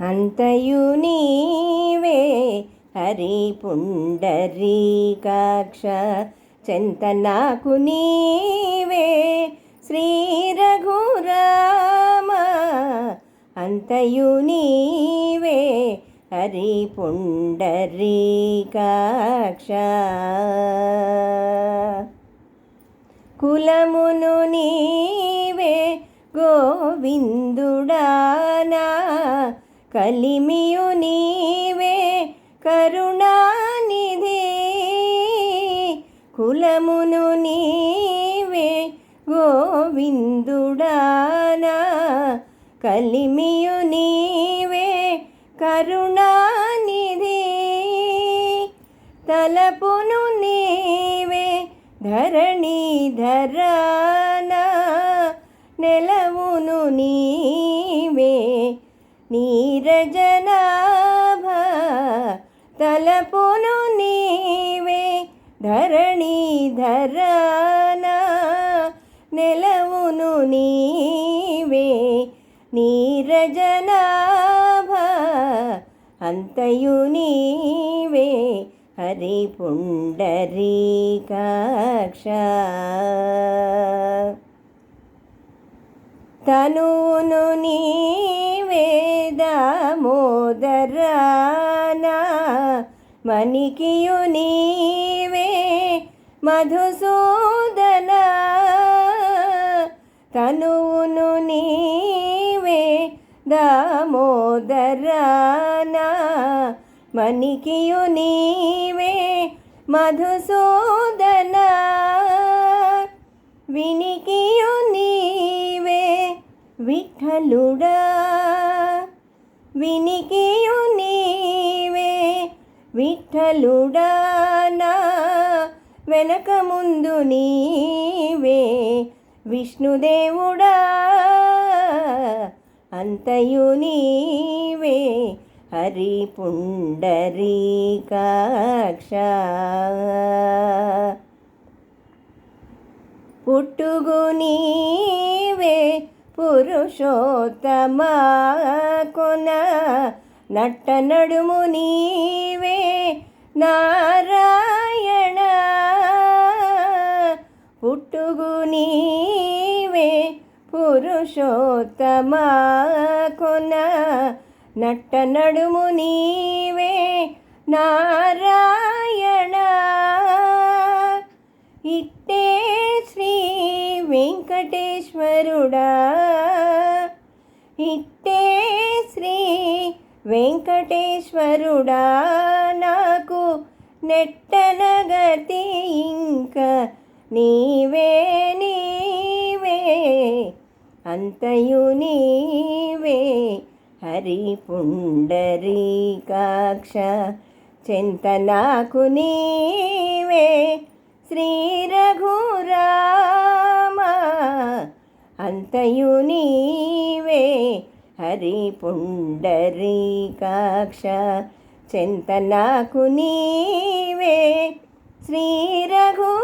అంతయు నీవే హరి పుండరీకాక్ష చెంత నాకు నీవే శ్రీ రఘురామ అంతయు నీవే హరి పుండరీకాక్ష కులమును నీవే గోవింద కలిమియు నీవే కరుణానిధి. కులమును నీవే గోవిందుడానా. కలిమియు నీవే కరుణానిధి. తలపును నీవే ధరణి ధరానా. నెలవును నీ నీరజనాభ తలపును నీవే ధరణీధరానా నెలవును నీవే నీరజనాభ అంతయు నీవే హరి పుండరీకాక్ష తనును నీ నీవే దామోదరానా మణికియు నీవే మధుసూదన. తనువును నీవే దామోదరానా మణికియు నీవే మధుసూదన. వినికియు నీవే విఠలుడా. వినికియు నీవే విఠలుడా వెనక ముందు నీవే విష్ణుదేవుడా అంతయు నీవే హరి పుండరీకాక్ష పుట్టుగు నీవే పురుషోత్తమా కొన నట్ట నడుము నీవే నారాయణ. పుట్టుగు నీవే పురుషోత్తమా కొన నట్ట నడుము నీవే నారాయణ. ఇట్టే శ్రీ వెంకటేశ్వరుడా ఇట్టే వెంకటేశ్వరుడా నాకు నెట్టనగతి ఇంక నీవే నీవే అంతయు నీవే హరి పుండరీకాక్ష చింత నాకు నీవే శ్రీ రఘురామ అంతయు నీవే హరి పుండరీకాక్ష చింత నీవే శ్రీ రఘురామ